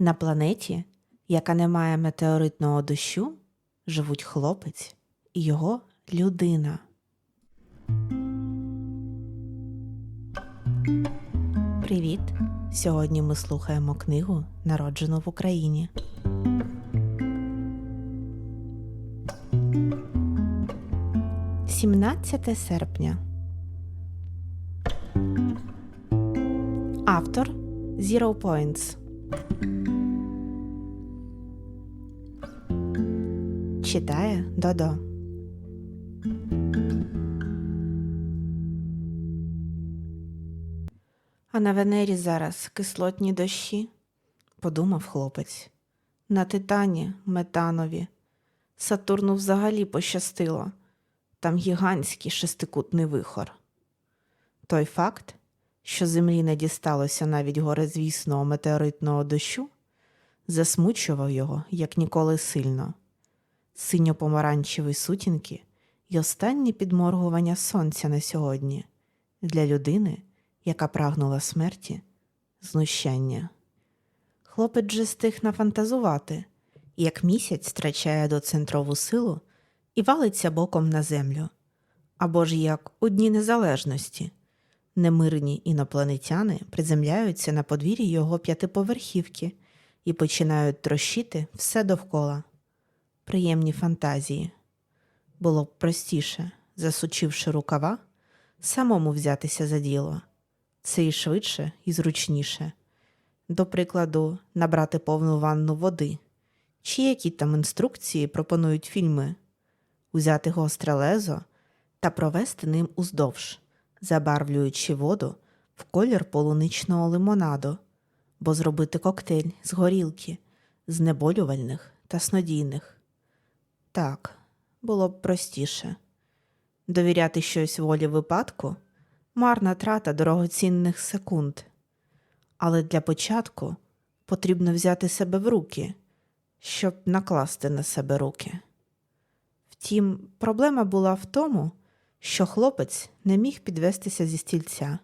На планеті, яка не має метеоритного дощу, живуть хлопець і його людина. Привіт! Сьогодні ми слухаємо книгу Народжено в Україні. Сімнадцяте серпня. Автор Zero Points. Читає Додо. А на Венері зараз кислотні дощі, подумав хлопець. На Титані метанові. Сатурну взагалі пощастило. Там гігантський шестикутний вихор. Той факт, що землі не дісталося навіть горизвісного метеоритного дощу, засмучував його як ніколи сильно. Синьо-помаранчеві сутінки й останнє підморгування сонця на сьогодні для людини, яка прагнула смерті, знущання. Хлопець же стиг нафантазувати, як місяць втрачає доцентрову силу і валиться боком на землю, або ж як у Дні Незалежності. Немирні інопланетяни приземляються на подвір'ї його п'ятиповерхівки і починають трощити все довкола. Приємні фантазії. Було б простіше, засучивши рукава, самому взятися за діло. Це і швидше, і зручніше. До прикладу, набрати повну ванну води, чи які там інструкції пропонують фільми, узяти гостре лезо та провести ним уздовж, забарвлюючи воду в колір полуничного лимонаду, бо зробити коктейль з горілки, знеболювальних та снодійних. Так, було б простіше. Довіряти щось волі випадку марна трата дорогоцінних секунд. Але для початку потрібно взяти себе в руки, щоб накласти на себе руки. Втім, проблема була в тому, що хлопець не міг підвестися зі стільця.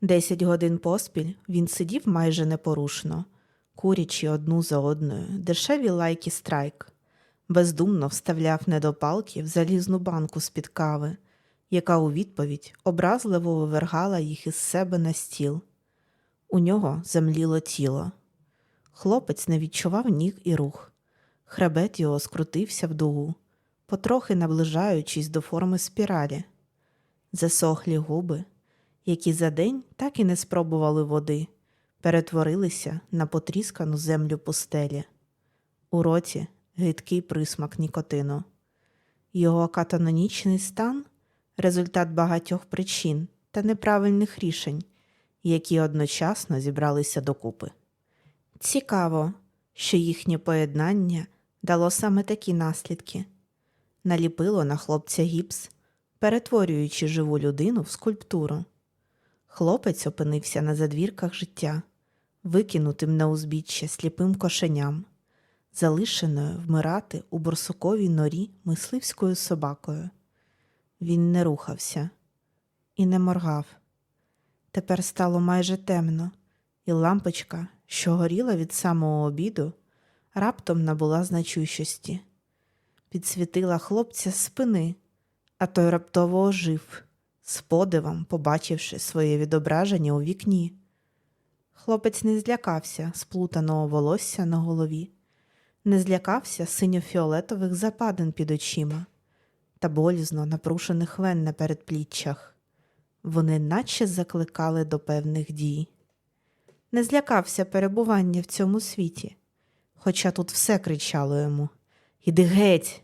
Десять годин поспіль він сидів майже непорушно, курячи одну за одною дешеві лайки страйк, бездумно вставляв недопалки в залізну банку з-під кави, яка у відповідь образливо вивергала їх із себе на стіл. У нього замліло тіло. Хлопець не відчував ніг і рух. Хребет його скрутився в дугу, потрохи наближаючись до форми спіралі. Засохлі губи, які за день так і не спробували води, перетворилися на потріскану землю пустелі. У роті гидкий присмак нікотину. Його катанонічний стан результат багатьох причин та неправильних рішень, які одночасно зібралися докупи. Цікаво, що їхнє поєднання дало саме такі наслідки наліпило на хлопця гіпс, перетворюючи живу людину в скульптуру. Хлопець опинився на задвірках життя, викинутим на узбіччя сліпим кошеням, залишеною вмирати у борсуковій норі мисливською собакою. Він не рухався і не моргав. Тепер стало майже темно, і лампочка, що горіла від самого обіду, раптом набула значущості. Підсвітила хлопця спини, а той раптово ожив, з подивом побачивши своє відображення у вікні. Хлопець не злякався сплутаного волосся на голові, не злякався синьо-фіолетових западин під очима та болізно напрушених вен на передпліччях. Вони наче закликали до певних дій. Не злякався перебування в цьому світі, хоча тут все кричало йому Іди геть.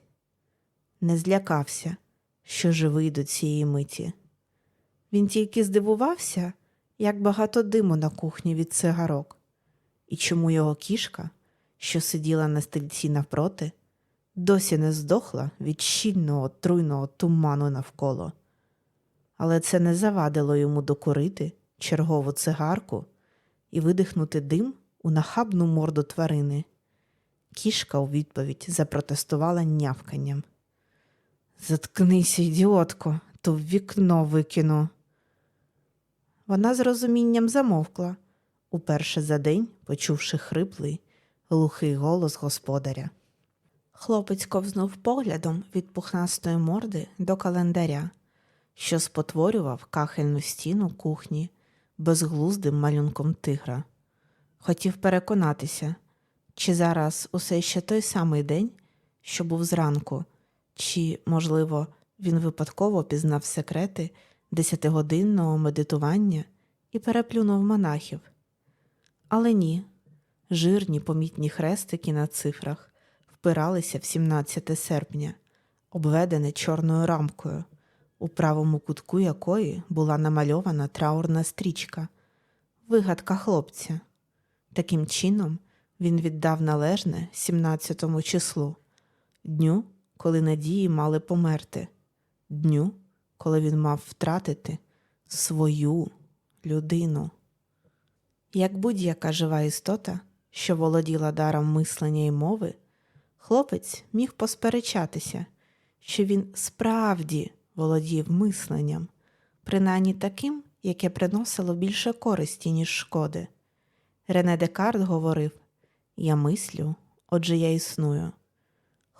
Не злякався, що живий до цієї миті. Він тільки здивувався, як багато диму на кухні від цигарок, і чому його кішка, що сиділа на стільці навпроти, досі не здохла від щільного труйного туману навколо. Але це не завадило йому докурити чергову цигарку і видихнути дим у нахабну морду тварини. Кішка у відповідь запротестувала нявканням. Заткнися, ідіотко, то в вікно викину. Вона з розумінням замовкла, уперше за день почувши хриплий, глухий голос господаря. Хлопець ковзнув поглядом від пухнастої морди до календаря, що спотворював кахельну стіну кухні безглуздим малюнком тигра. Хотів переконатися, чи зараз усе ще той самий день, що був зранку, чи, можливо, він випадково пізнав секрети десятигодинного медитування і переплюнув монахів. Але ні, жирні помітні хрестики на цифрах впиралися в 17 серпня, обведене чорною рамкою, у правому кутку якої була намальована траурна стрічка, вигадка хлопця. Таким чином він віддав належне 17 числу, дню, коли надії мали померти, дню, коли він мав втратити свою людину. Як будь-яка жива істота, що володіла даром мислення і мови, хлопець міг посперечатися, що він справді володів мисленням, принаймні таким, яке приносило більше користі, ніж шкоди. Рене Декарт говорив Я мислю, отже я існую.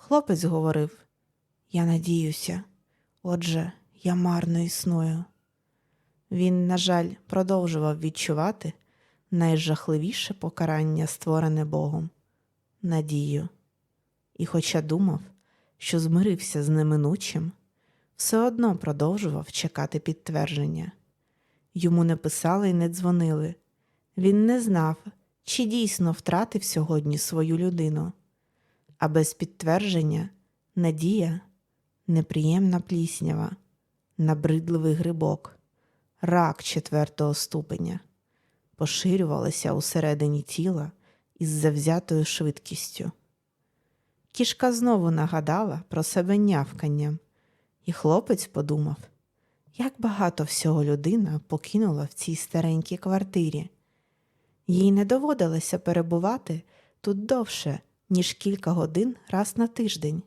Хлопець говорив Я надіюся, отже, я марно існую. Він, на жаль, продовжував відчувати найжахливіше покарання, створене Богом надію. І, хоча думав, що змирився з неминучим, все одно продовжував чекати підтвердження. Йому не писали і не дзвонили. Він не знав, чи дійсно втратив сьогодні свою людину, а без підтвердження надія неприємна пліснява, набридливий грибок, рак четвертого ступеня, поширювалася усередині тіла із завзятою швидкістю. Кішка знову нагадала про себе нявканням, і хлопець подумав, як багато всього людина покинула в цій старенькій квартирі. Їй не доводилося перебувати тут довше, ніж кілька годин раз на тиждень,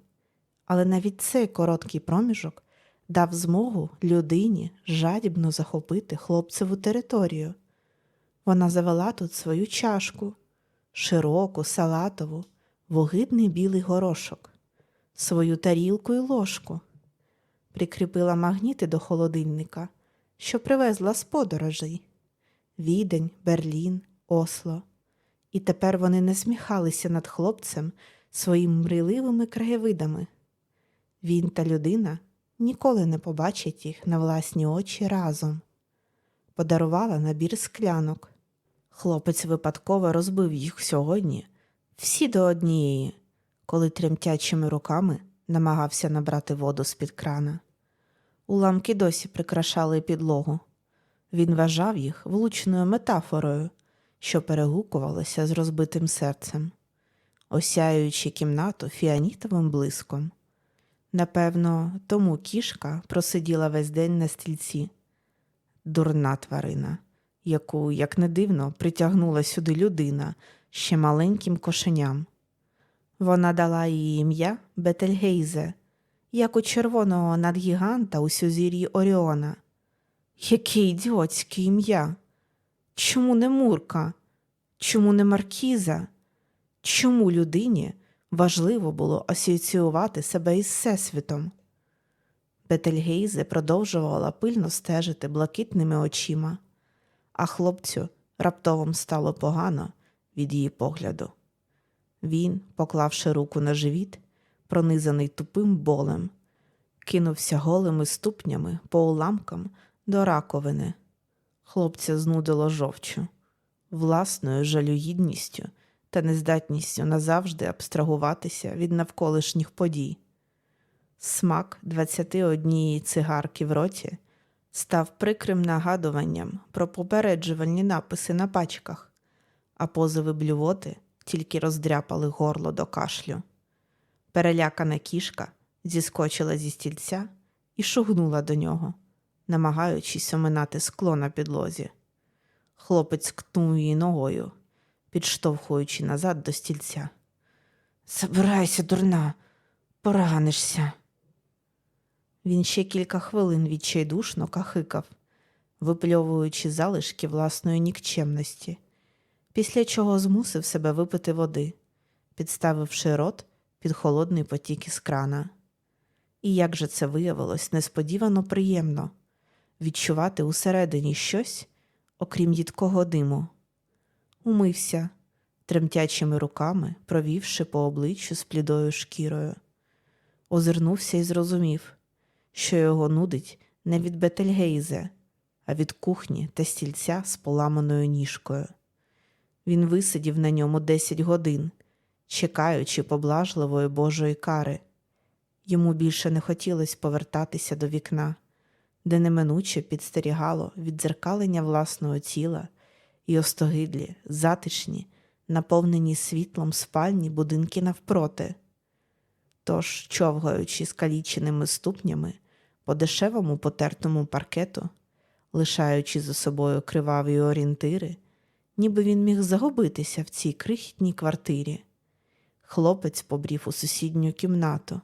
але навіть цей короткий проміжок дав змогу людині жадібно захопити хлопцеву територію. Вона завела тут свою чашку, широку, салатову, вогидний білий горошок, свою тарілку і ложку, прикріпила магніти до холодильника, що привезла з подорожей Відень, Берлін, Осло. І тепер вони не сміхалися над хлопцем своїми мрійливими краєвидами. Він та людина ніколи не побачать їх на власні очі разом. Подарувала набір склянок. Хлопець випадково розбив їх сьогодні, всі до однієї, коли тремтячими руками намагався набрати воду з-під крана. Уламки досі прикрашали підлогу. Він вважав їх влучною метафорою, що перегукувалася з розбитим серцем, осяюючи кімнату фіанітовим блиском. Напевно, тому кішка просиділа весь день на стільці. Дурна тварина, яку, як не дивно, притягнула сюди людина ще маленьким кошеням. Вона дала їй ім'я Бетельгейзе, як у червоного надгіганта у сюзір'ї Оріона. Яке ідіотське ім'я? Чому не Мурка? Чому не Маркіза? Чому людині важливо було асоціювати себе із Всесвітом? Бетельгейзе продовжувала пильно стежити блакитними очима, а хлопцю раптовом стало погано від її погляду. Він, поклавши руку на живіт, пронизаний тупим болем, кинувся голими ступнями по уламкам до раковини. Хлопця знудило жовчу, власною жалюгідністю та нездатністю назавжди абстрагуватися від навколишніх подій. Смак 21 цигарки в роті став прикрим нагадуванням про попереджувальні написи на пачках, а позови блювоти тільки роздряпали горло до кашлю. Перелякана кішка зіскочила зі стільця і шугнула до нього, намагаючись оминати скло на підлозі. Хлопець ткнув її ногою, підштовхуючи назад до стільця. Забирайся, дурна, поранишся. Він ще кілька хвилин відчайдушно кахикав, випльовуючи залишки власної нікчемності, після чого змусив себе випити води, підставивши рот під холодний потік із крана. І як же це виявилось несподівано приємно відчувати усередині щось, окрім їдкого диму. Умився, тремтячими руками провівши по обличчю з плідою шкірою. Озирнувся і зрозумів, що його нудить не від Бетельгейзе, а від кухні та стільця з поламаною ніжкою. Він висидів на ньому десять годин, чекаючи поблажливої Божої кари. Йому більше не хотілося повертатися до вікна, де неминуче підстерігало віддзеркалення власного тіла і остогидлі, затишні, наповнені світлом спальні будинки навпроти. Тож, човгаючи скаліченими ступнями по дешевому потертому паркету, лишаючи за собою криваві орієнтири, ніби він міг загубитися в цій крихітній квартирі. Хлопець побрів у сусідню кімнату,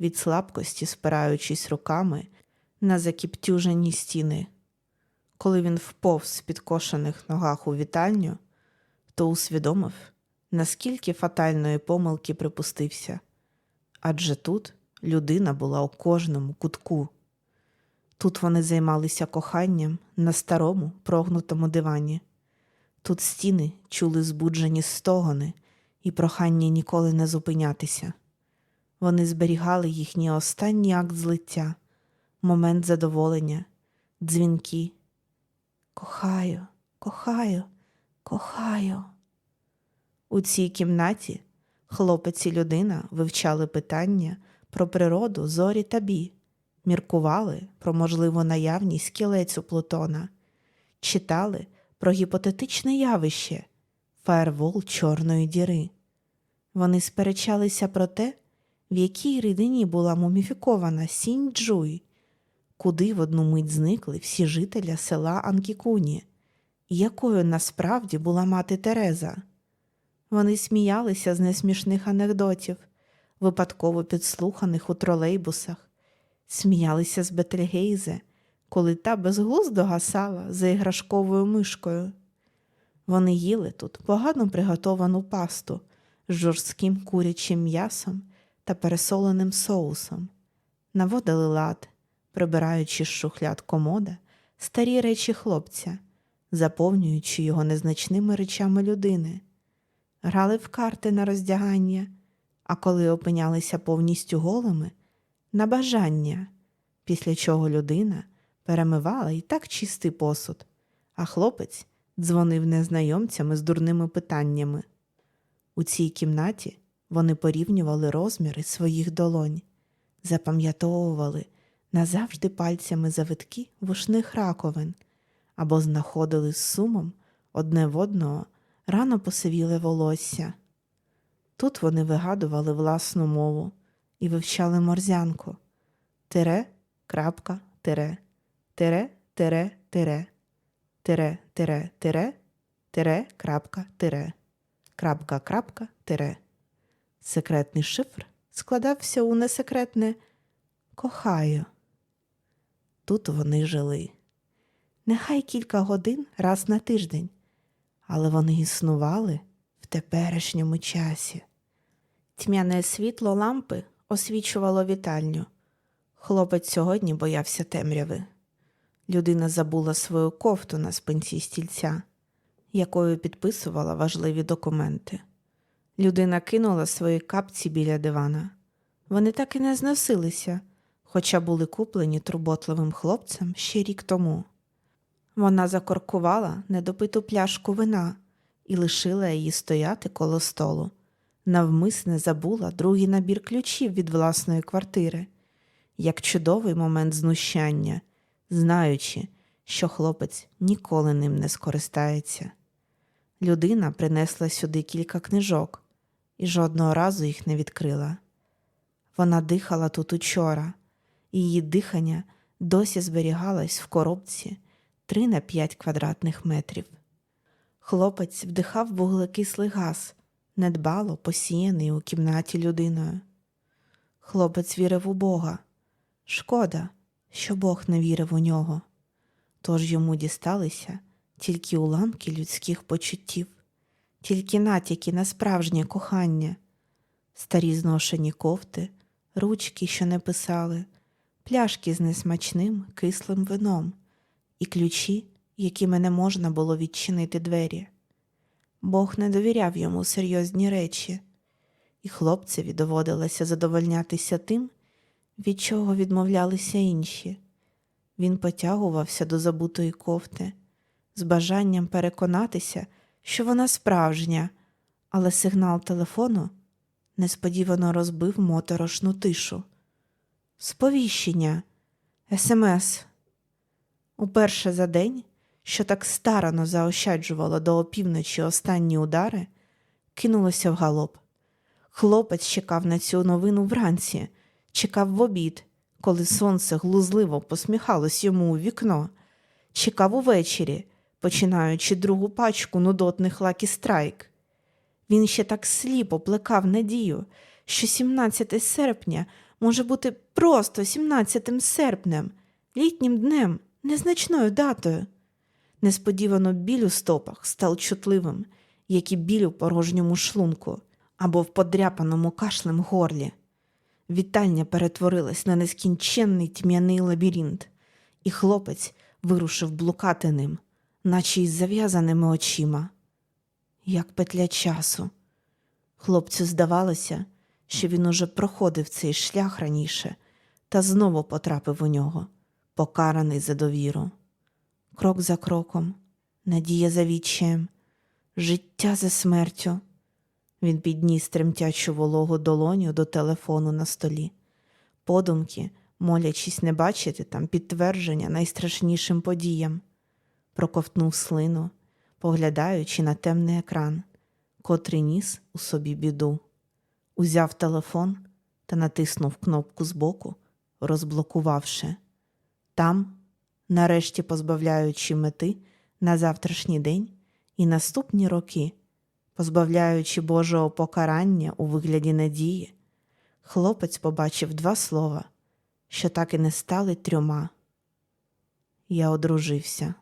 від слабкості спираючись руками на закіптюжені стіни. Коли він вповз в підкошених ногах у вітальню, то усвідомив, наскільки фатальної помилки припустився. Адже тут людина була у кожному кутку. Тут вони займалися коханням на старому прогнутому дивані. Тут стіни чули збуджені стогони і прохання ніколи не зупинятися. Вони зберігали їхній останній акт злиття, момент задоволення, дзвінки. Кохаю, кохаю, кохаю. У цій кімнаті хлопець і людина вивчали питання про природу зорі та бі, міркували про можливу наявність кілець у Плутона, читали про гіпотетичне явище фаервол Чорної діри. Вони сперечалися про те, в якій рідині була муміфікована Сінь Джуй, куди в одну мить зникли всі жителя села Анкікуні, і якою насправді була мати Тереза. Вони сміялися з несмішних анекдотів, випадково підслуханих у тролейбусах, сміялися з Бетельгейзе, коли та безглуздо гасала за іграшковою мишкою. Вони їли тут погано приготовану пасту з жорстким курячим м'ясом та пересоленим соусом, наводили лад, прибираючи з шухляд комода старі речі хлопця, заповнюючи його незначними речами людини, грали в карти на роздягання, а коли опинялися повністю голими, на бажання, після чого людина перемивала і так чистий посуд, а хлопець дзвонив незнайомцями з дурними питаннями. У цій кімнаті вони порівнювали розміри своїх долонь, запам'ятовували назавжди пальцями завитки вушних раковин або знаходили з сумом одне в одного рано посивіле волосся. Тут вони вигадували власну мову і вивчали морзянку тире, крапка, тире, тире, тире, тире, тире, тире, тире, тире, крапка, тире, крапка, крапка, тире. Секретний шифр складався у несекретне кохаю. Тут вони жили. Нехай кілька годин раз на тиждень, але вони існували в теперішньому часі. Тьмяне світло лампи освічувало вітальню. Хлопець сьогодні боявся темряви. Людина забула свою кофту на спинці стільця, якою підписувала важливі документи. Людина кинула свої капці біля дивана. Вони так і не зносилися, хоча були куплені турботливим хлопцем ще рік тому. Вона закоркувала недопиту пляшку вина і лишила її стояти коло столу. Навмисне забула другий набір ключів від власної квартири, як чудовий момент знущання, знаючи, що хлопець ніколи ним не скористається. Людина принесла сюди кілька книжок і жодного разу їх не відкрила. Вона дихала тут учора, її дихання досі зберігалось в коробці 3 на 5 квадратних метрів. Хлопець вдихав вуглекислий газ, недбало посіяний у кімнаті людиною. Хлопець вірив у Бога. Шкода, що Бог не вірив у нього, тож йому дісталися тільки уламки людських почуттів, тільки натяки на справжнє кохання, старі зношені кофти, ручки, що не писали, пляшки з несмачним кислим вином і ключі, якими не можна було відчинити двері. Бог не довіряв йому серйозні речі, і хлопцеві доводилося задовольнятися тим, від чого відмовлялися інші. Він потягувався до забутої кофти з бажанням переконатися, що вона справжня, але сигнал телефону несподівано розбив моторошну тишу. Сповіщення, СМС. Уперше за день, що так старано заощаджувало до опівночі останні удари, кинулося в галоп. Хлопець чекав на цю новину вранці, чекав в обід, коли сонце глузливо посміхалось йому у вікно, чекав увечері, починаючи другу пачку нудотних лакі страйк. Він ще так сліпо плекав надію, що 17 серпня може бути просто 17 серпнем, літнім днем, незначною датою. Несподівано біль у стопах став чутливим, як і біль у порожньому шлунку або в подряпаному кашлем горлі. Вітальня перетворилась на нескінченний тьмяний лабіринт, і хлопець вирушив блукати ним, наче із зав'язаними очима. Як петля часу. Хлопцю здавалося, що він уже проходив цей шлях раніше та знову потрапив у нього, покараний за довіру. Крок за кроком, надія за віччям, життя за смертю. Він підніс тремтячу вологу долоню до телефону на столі, подумки, молячись не бачити там підтвердження найстрашнішим подіям, проковтнув слину, поглядаючи на темний екран, котрий ніс у собі біду. Узяв телефон та натиснув кнопку збоку, розблокувавши. Там, нарешті позбавляючи мети на завтрашній день і наступні роки, позбавляючи Божого покарання у вигляді надії, хлопець побачив два слова, що так і не стали трьома. Я одружився.